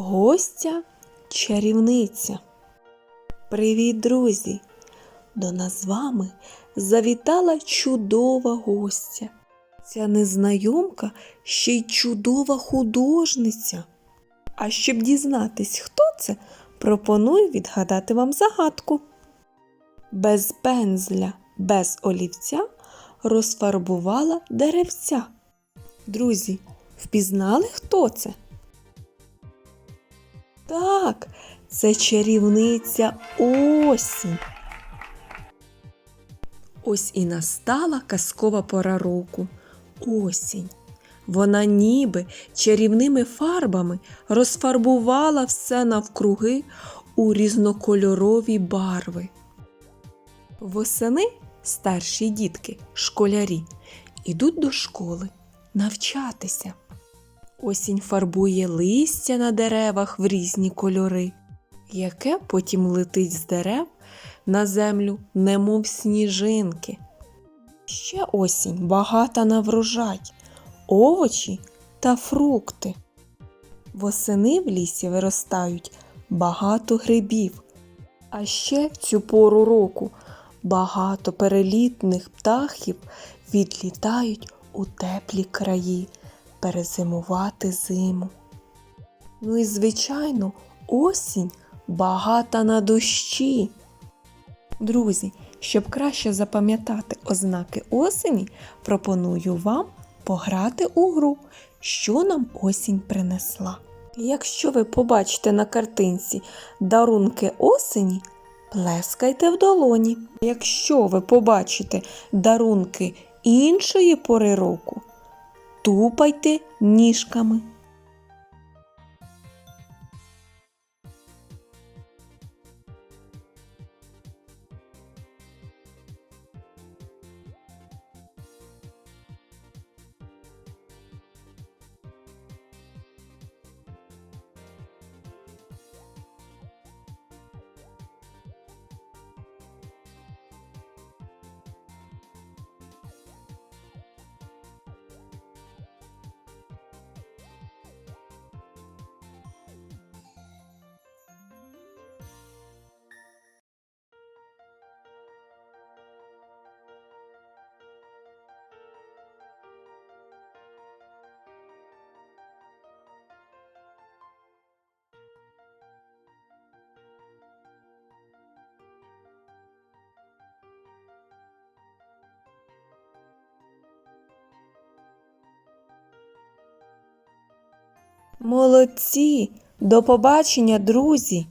Гостя чарівниця. Привіт, друзі! До нас з вами завітала чудова гостя. Ця незнайомка ще й чудова художниця. А щоб дізнатись, хто це, пропоную відгадати вам загадку. Без пензля, без олівця розфарбувала деревця. Друзі, впізнали, хто це? Так, це чарівниця осінь. Ось і настала казкова пора року осінь. Вона ніби чарівними фарбами розфарбувала все навкруги у різнокольорові барви. Восени старші дітки, школярі, ідуть до школи навчатися. Осінь фарбує листя на деревах в різні кольори, яке потім летить з дерев на землю, немов сніжинки. Ще осінь багата на врожай, овочі та фрукти. Восени в лісі виростають багато грибів, а ще в цю пору року багато перелітних птахів відлітають у теплі краї перезимувати зиму. Ну і, звичайно, осінь багата на дощі. Друзі, щоб краще запам'ятати ознаки осені, пропоную вам пограти у гру, що нам осінь принесла. Якщо ви побачите на картинці дарунки осені, плескайте в долоні. Якщо ви побачите дарунки іншої пори року, тупайте ніжками. Молодці! До побачення, друзі!